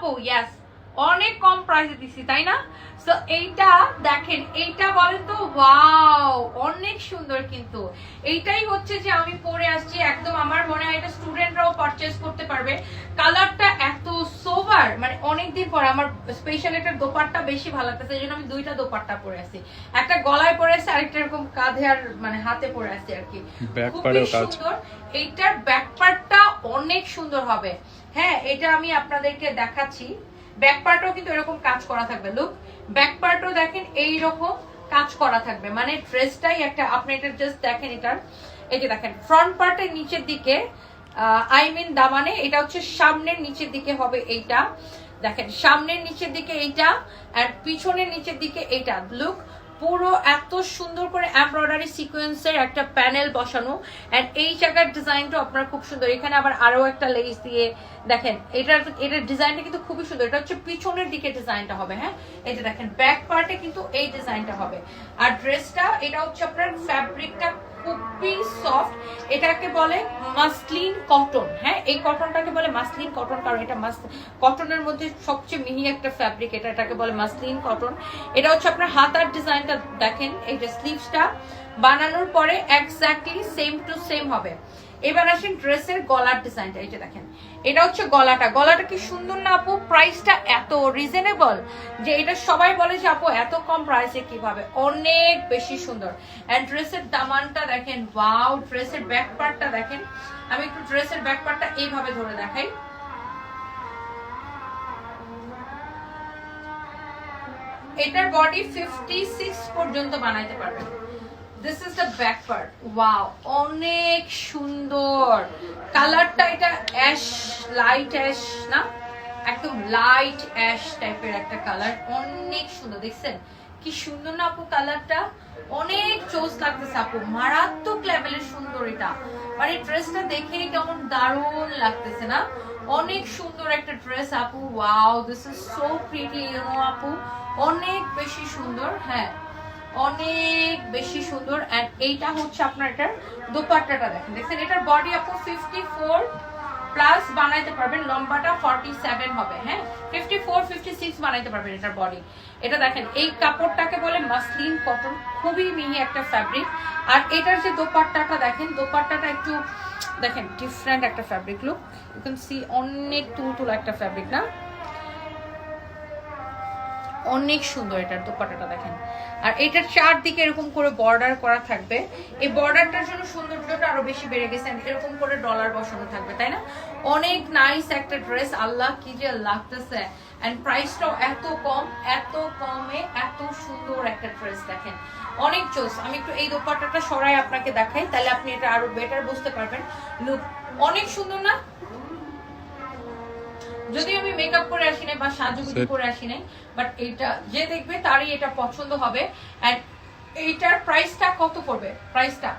আপু ইয়াস অনেক কম প্রাইসে দিছি তাই না? সো এইটা দেখেন এইটা বলেন তো ওয়াও অনেক সুন্দর কিন্তু। এইটাই হচ্ছে যে আমি পরে আসছি একদম আমার মনে হয় এটা স্টুডেন্টরাও পারচেজ করতে পারবে। কালারটা এত সোভার মানে অনেকদিন পরে আমার স্পেশাল একটা দোপাট্টা বেশি ভালো লাগতেছে এই জন্য আমি দুইটা দোপাট্টা পরে আছি একটা গলায় পরে আছে আরেকটা এরকম কাঁধে আর মানে হাতে পরে আছি আর কি। খুবই সুন্দর এইটার ব্যাক পার্টটা অনেক সুন্দর হবে। হ্যাঁ এটা আমি আপনাদেরকে দেখাচ্ছি। ব্যাক পার্টও কিন্তু এরকম কাজ করা থাকবে। লুক ব্যাক পার্টও দেখেন এই রকম কাজ করা থাকবে। মানে ড্রেসটাই একটা, আপনি এটা জাস্ট দেখেন এটার। এই যে দেখেন ফ্রন্ট পার্টের নিচের দিকে আই মিন দামানে এটা হচ্ছে সামনের নিচের দিকে হবে এইটা। দেখেন, সামনের নিচের দিকে এইটা আর পিছনের নিচের দিকে এইটা। লুক পুরো এত সুন্দর করে এমব্রয়ডারি সিকোয়েন্সের একটা প্যানেল বসানো। এন্ড এই জায়গার ডিজাইনটা আপনার খুব সুন্দর। এখানে আবার আরও একটা লেস দিয়ে দেখেন, এটার এটার ডিজাইনটা কিন্তু খুবই সুন্দর। এটা হচ্ছে পিছনের দিকে ডিজাইনটা হবে হ্যাঁ? যে দেখেন ব্যাক পার্টে কিন্তু এই ডিজাইনটা হবে। আর ড্রেসটা এটা হচ্ছে আপনার ফ্যাব্রিকটা খুবই সফট এটাকে বলে মাসলিন কটন হ্যাঁ? এই কটনটাকে বলে মাসলিন কটন কারণ এটা মাস কটনের মধ্যে সবচেয়ে মিহি একটা ফ্যাব্রিক এটা এটাকে বলে মাসলিন কটন এটা হচ্ছে আপনার হাতার ডিজাইনটা দেখেন, এই যে স্লিভসটা বানানোর পরে এক্স্যাক্টলি সেম টু সেম হবে। এবার আসেন ড্রেসের গলার ডিজাইনটা, এই যে দেখেন। এটা হচ্ছে গলাটা। গলাটা কি সুন্দর না আপু? প্রাইসটা এত রিজনেবল যে এটা সবাই বলে যে আপু, এত কম প্রাইসে কীভাবে? অনেক বেশি সুন্দর। এন্ড ড্রেসের দামানটা দেখেন ওয়াও ড্রেসের ব্যাক পার্টটা দেখেন। আমি একটু ড্রেসের ব্যাক পার্টটা এইভাবে ধরে দেখাই। এটার বডি ফিফটি সিক্স পর্যন্ত বানাইতে পারবেন। This is the back part wow অনেক সুন্দর। কালারটা এটা অ্যাশ লাইট অ্যাশ না? একদম লাইট অ্যাশ টাইপের একটা কালার অনেক সুন্দর, দেখছেন? কি সুন্দর না আপু কালারটা অনেক চোস লাগতেছে আপু। মারাত্মক লেভেলের সুন্দর এটা। মানে ড্রেসটা দেখেই কেমন দারুণ লাগতেছে না? অনেক সুন্দর একটা ড্রেস আপু। Wow this is so pretty you আপু। অনেক বেশি সুন্দর হ্যাঁ। অনেক বেশি সুন্দর এন্ড এইটা হচ্ছে আপনার এটার দোপাট্টাটা দেখেন। দেখছেন, এটার বডি আপু ফিফটি ফোর প্লাস বানাইতে পারবেন, লম্বাটা ফর্টি সেভেন হবে হ্যাঁ? ফিফটি ফোর ফিফটি সিক্স বানাইতে পারবেন এটার বডি এটা দেখেন, এই কাপড়টাকে বলে মাসলিন কটন খুবই মিহি একটা ফ্যাব্রিক আর এটার যে দোপাট্টাটা দেখেন, দোপাট্টাটা একটু, দেখেন ডিফারেন্ট একটা fabric look you can see অনেক তুলতুল একটা ফ্যাব্রিক না? অনেক সুন্দর এটার দোপাট্টাটা দেখেন। আর এটার চারদিকে এরকম করে বর্ডার করা থাকবে। এই বর্ডারটার জন্য সৌন্দর্যটা আরও বেশি বেড়ে গেছে এরকম করে ডলার বসানো থাকবে, তাই না? অনেক নাইস একটা ড্রেস আল্লাহ কি যে লাগতেছে। এন্ড প্রাইসটাও এত কম, এত কমে এত সুন্দর একটা ড্রেস দেখেন। অনেক চোস আমি একটু এই দোপাট্টাটা সরাই আপনাকে দেখাই, তাহলে আপনি এটা আরও বেটার বুঝতে পারবেন। লুক অনেক সুন্দর না? যদি আমি মেকআপ করে আসি নাই বা সাজুগুজু. করে আসি নাই বাট এটা যে দেখবে তারই এটা পছন্দ হবে। এন্ড এইটার প্রাইসটা কত পড়বে? প্রাইসটা